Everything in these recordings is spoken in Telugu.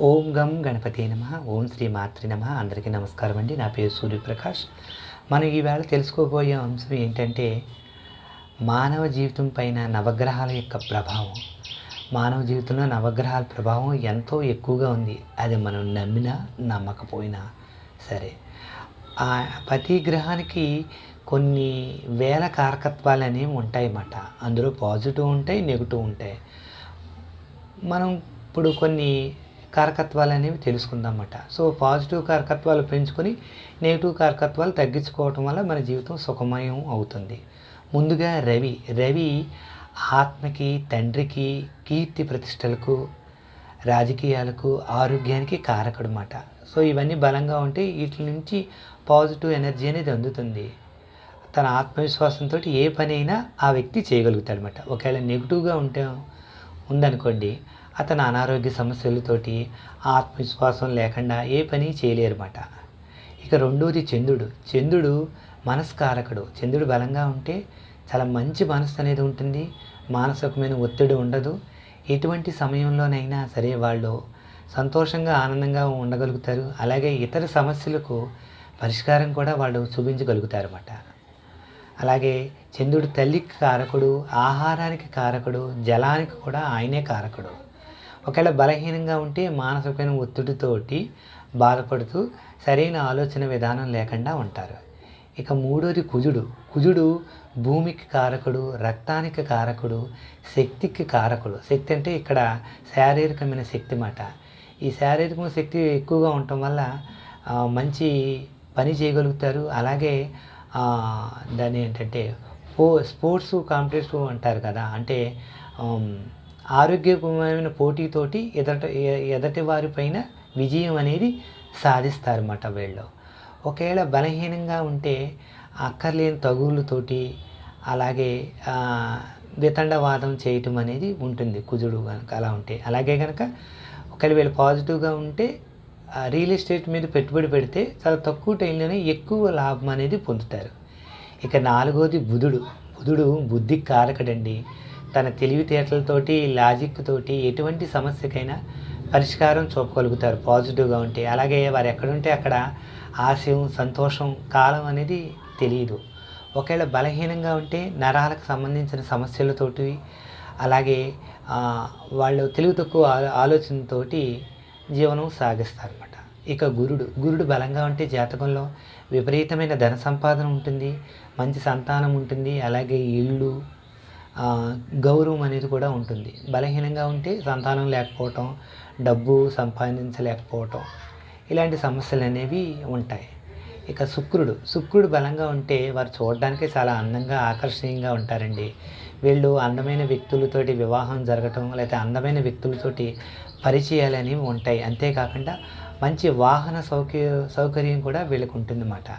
ఓం గం గణపతి నమ. ఓం శ్రీ మాతృ నమ. అందరికీ నమస్కారం అండి. నా పేరు సూర్యప్రకాష్. మనం ఈవేళ తెలుసుకోబోయే అంశం ఏంటంటే మానవ జీవితం పైన నవగ్రహాల యొక్క ప్రభావం. మానవ జీవితంలో నవగ్రహాల ప్రభావం ఎంతో ఎక్కువగా ఉంది. అది మనం నమ్మినా నమ్మకపోయినా సరే. ఆ ప్రతి గ్రహానికి కొన్ని వేల కారకత్వాలు అనేవి ఉంటాయి అన్నమాట. అందులో పాజిటివ్ ఉంటాయి నెగిటివ్ ఉంటాయి. మనం ఇప్పుడు కొన్ని కారకత్వాలు అనేవి తెలుసుకుందామట సో పాజిటివ్ కారకత్వాలు పెంచుకొని నెగిటివ్ కారకత్వాలు తగ్గించుకోవటం వల్ల మన జీవితం సుఖమయం అవుతుంది. ముందుగా రవి. రవి ఆత్మకి తండ్రికి కీర్తి ప్రతిష్టలకు రాజకీయాలకు ఆరోగ్యానికి కారకుడు మాట సో ఇవన్నీ బలంగా ఉంటే వీటి నుంచి పాజిటివ్ ఎనర్జీ అనేది అందుతుంది. తన ఆత్మవిశ్వాసంతో ఏ పని అయినా ఆ వ్యక్తి చేయగలుగుతాడు అనమాట ఒకవేళ నెగిటివ్గా ఉంటే ఉందనుకోండి అతను అనారోగ్య సమస్యలతోటి ఆత్మవిశ్వాసం లేకుండా ఏ పని చేయలేరన్నమాట ఇక రెండోది చంద్రుడు. చంద్రుడు మనస్కారకుడు. చంద్రుడు బలంగా ఉంటే చాలా మంచి మనసు అనేది ఉంటుంది. మానసికమైన ఒత్తిడి ఉండదు. ఎటువంటి సమయంలోనైనా సరే వాళ్ళు సంతోషంగా ఆనందంగా ఉండగలుగుతారు. అలాగే ఇతర సమస్యలకు పరిష్కారం కూడా వాళ్ళు చూపించగలుగుతారు అన్నమాట అలాగే చంద్రుడు తల్లికి కారకుడు ఆహారానికి కారకుడు జలానికి కూడా ఆయనే కారకుడు. ఒకవేళ బలహీనంగా ఉంటే మానసికమైన ఒత్తిడితోటి బాధపడుతూ సరైన ఆలోచన విధానం లేకుండా ఉంటారు. ఇక మూడోది కుజుడు. కుజుడు భూమికి కారకుడు రక్తానికి కారకుడు శక్తికి కారకుడు. శక్తి అంటే ఇక్కడ శారీరకమైన శక్తి మాట ఈ శారీరకమైన శక్తి ఎక్కువగా ఉండటం వల్ల మంచి పని చేయగలుగుతారు. అలాగే దాన్ని ఏంటంటే ఫో స్పోర్ట్స్ కాంపిటేటివ్ అంటారు కదా. అంటే ఆమ్, ఆరోగ్యకరమైన పోటీతోటి ఎదట ఎదటి వారిపైన విజయం అనేది సాధిస్తారన్నమాట వీళ్ళు. ఒకవేళ బలహీనంగా ఉంటే అక్కర్లేని తగులుతోటి అలాగే వితండవాదం చేయటం అనేది ఉంటుంది కుజుడు కనుక అలా ఉంటే. అలాగే కనుక ఒకవేళ వీళ్ళు పాజిటివ్గా ఉంటే ఆ రియల్ ఎస్టేట్ మీద పెట్టుబడి పెడితే చాలా తక్కువ టైంలోనే ఎక్కువ లాభం అనేది పొందుతారు. ఇక నాలుగోది బుధుడు. బుధుడు బుద్ధి కారకడండి. తన తెలివితేటలతోటి లాజిక్ తోటి ఎటువంటి సమస్యకైనా పరిష్కారం చూపగలుగుతారు పాజిటివ్గా ఉంటే. అలాగే వారు ఎక్కడుంటే అక్కడ ఆశయం సంతోషం కాలం అనేది తెలియదు. ఒకవేళ బలహీనంగా ఉంటే నరాలకు సంబంధించిన సమస్యలతోటి అలాగే వాళ్ళు తెలివి తక్కువ ఆ- ఆలోచనతోటి జీవనం సాగిస్తారన్నమాట. ఇక గురుడు గురుడు బలంగా ఉంటే జాతకంలో విపరీతమైన ధన సంపాదన ఉంటుంది మంచి సంతానం ఉంటుంది అలాగే ఇల్లు గౌరవం అనేది కూడా ఉంటుంది. బలహీనంగా ఉంటే సంతానం లేకపోవటం డబ్బు సంపాదించలేకపోవటం ఇలాంటి సమస్యలు అనేవి ఉంటాయి. ఇక శుక్రుడు శుక్రుడు బలంగా ఉంటే వారు చూడడానికి చాలా అందంగా ఆకర్షణీయంగా ఉంటారండి. వీళ్ళు అందమైన వ్యక్తులతోటి వివాహం జరగటం లేకపోతే అందమైన వ్యక్తులతోటి పరిచయాలు అనేవి ఉంటాయి. అంతేకాకుండా మంచి వాహన సౌకర్య సౌకర్యం కూడా వీళ్ళకి ఉంటుందన్నమాట.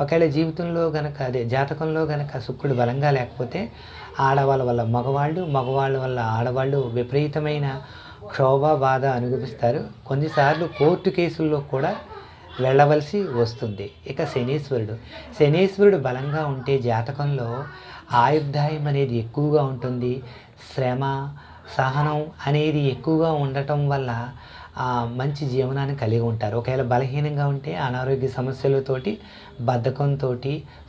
ఒకవేళ జీవితంలో గనక అదే జాతకంలో గనక శుక్రుడు బలంగా లేకపోతే ఆడవాళ్ళ వల్ల మగవాళ్ళు మగవాళ్ళ వల్ల ఆడవాళ్ళు విపరీతమైన క్షోభ బాధ అనుభవిస్తారు. కొన్నిసార్లు కోర్టు కేసుల్లో కూడా వెళ్ళవలసి వస్తుంది. ఇక శనీశ్వరుడు. శనీశ్వరుడు బలంగా ఉంటే జాతకంలో ఆయుర్దాయం అనేది ఎక్కువగా ఉంటుంది. శ్రమ సహనం అనేది ఎక్కువగా ఉండటం వల్ల మంచి జీవనాన్ని కలిగి ఉంటారు. ఒకవేళ బలహీనంగా ఉంటే అనారోగ్య సమస్యలతోటి బద్ధకంతో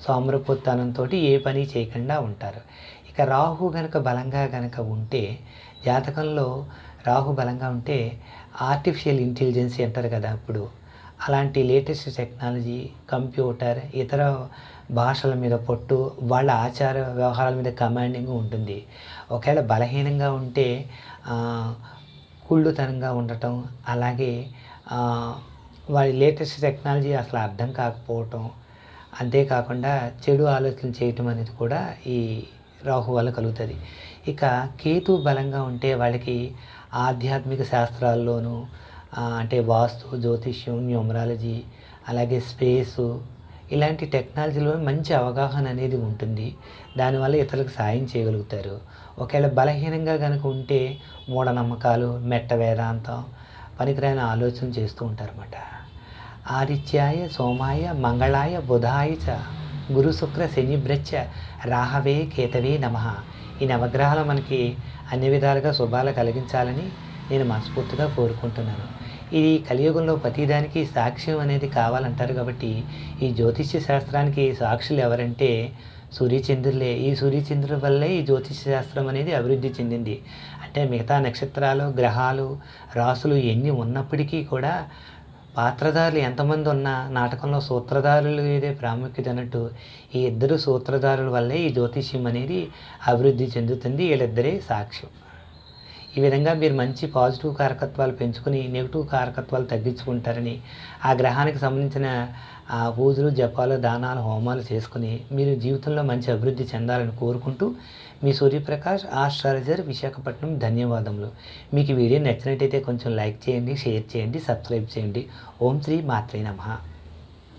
సోమరపుత్తనంతో ఏ పని చేయకుండా ఉంటారు. ఇక రాహు గనక బలంగా గనక ఉంటే జాతకంలో రాహు బలంగా ఉంటే ఆర్టిఫిషియల్ ఇంటెలిజెన్సీ అంటారు కదా అప్పుడు. అలాంటి లేటెస్ట్ టెక్నాలజీ కంప్యూటర్ ఇతర భాషల మీద పట్టు వాళ్ళ ఆచార వ్యవహారాల మీద కమాండింగ్ ఉంటుంది. ఒకవేళ బలహీనంగా ఉంటే కుళ్ళుతనంగా ఉండటం అలాగే వారి లేటెస్ట్ టెక్నాలజీ అసలు అర్థం కాకపోవటం అంతేకాకుండా చెడు ఆలోచనలు చేయటం అనేది కూడా ఈ రాహు వల్ల కలుగుతుంది. ఇక కేతు బలంగా ఉంటే వాళ్ళకి ఆధ్యాత్మిక శాస్త్రాల్లోనూ అంటే వాస్తు జ్యోతిష్యం న్యూమరాలజీ అలాగే స్పేసు ఇలాంటి టెక్నాలజీలో మంచి అవగాహన అనేది ఉంటుంది. దానివల్ల ఇతరులకు సాయం చేయగలుగుతారు. ఒకవేళ బలహీనంగా కనుక ఉంటే మూఢనమ్మకాలు మెట్ట వేదాంతం పనికిరాని ఆలోచన చేస్తూ ఉంటారన్నమాట. ఆదిత్యాయ సోమాయ మంగళాయ బుధాయ చ గురు శుక్ర శని బ్రచ్చ రాహవే కేతవే నమ. ఈ నవగ్రహాలు మనకి అన్ని విధాలుగా శుభాలు కలిగించాలని నేను మనస్ఫూర్తిగా కోరుకుంటున్నాను. ఇది కలియుగంలో ప్రతిదానికి సాక్ష్యం అనేది కావాలంటారు కాబట్టి ఈ జ్యోతిష్య శాస్త్రానికి సాక్షులు ఎవరంటే సూర్యచంద్రులే. ఈ సూర్యచంద్రుల వల్లే ఈ జ్యోతిష్య శాస్త్రం అనేది అభివృద్ధి చెందింది. అంటే మిగతా నక్షత్రాలు గ్రహాలు రాసులు ఎన్ని ఉన్నప్పటికీ కూడా పాత్రధారులు ఎంతమంది ఉన్నా నాటకంలో సూత్రధారులు ఇదే ప్రాముఖ్యత అన్నట్టు ఈ ఇద్దరు సూత్రధారుల వల్లే ఈ జ్యోతిష్యం అనేది అభివృద్ధి చెందుతుంది. వీళ్ళిద్దరే సాక్ష్యం. ఈ విధంగా మీరు మంచి పాజిటివ్ కారకత్వాలు పెంచుకుని నెగిటివ్ కారకత్వాలు తగ్గించుకుంటారని ఆ గ్రహానికి సంబంధించిన ఆ పూజలు జపాలు దానాలు హోమాలు చేసుకుని మీరు జీవితంలో మంచి అభివృద్ధి చెందాలని కోరుకుంటూ మీ సూర్యప్రకాష్ ఆస్ట్రాలజర్ విశాఖపట్నం ధన్యవాదములు. మీకు వీడియో నచ్చినట్టయితే కొంచెం లైక్ చేయండి షేర్ చేయండి సబ్స్క్రైబ్ చేయండి. ఓం శ్రీ మాత్రే నమః.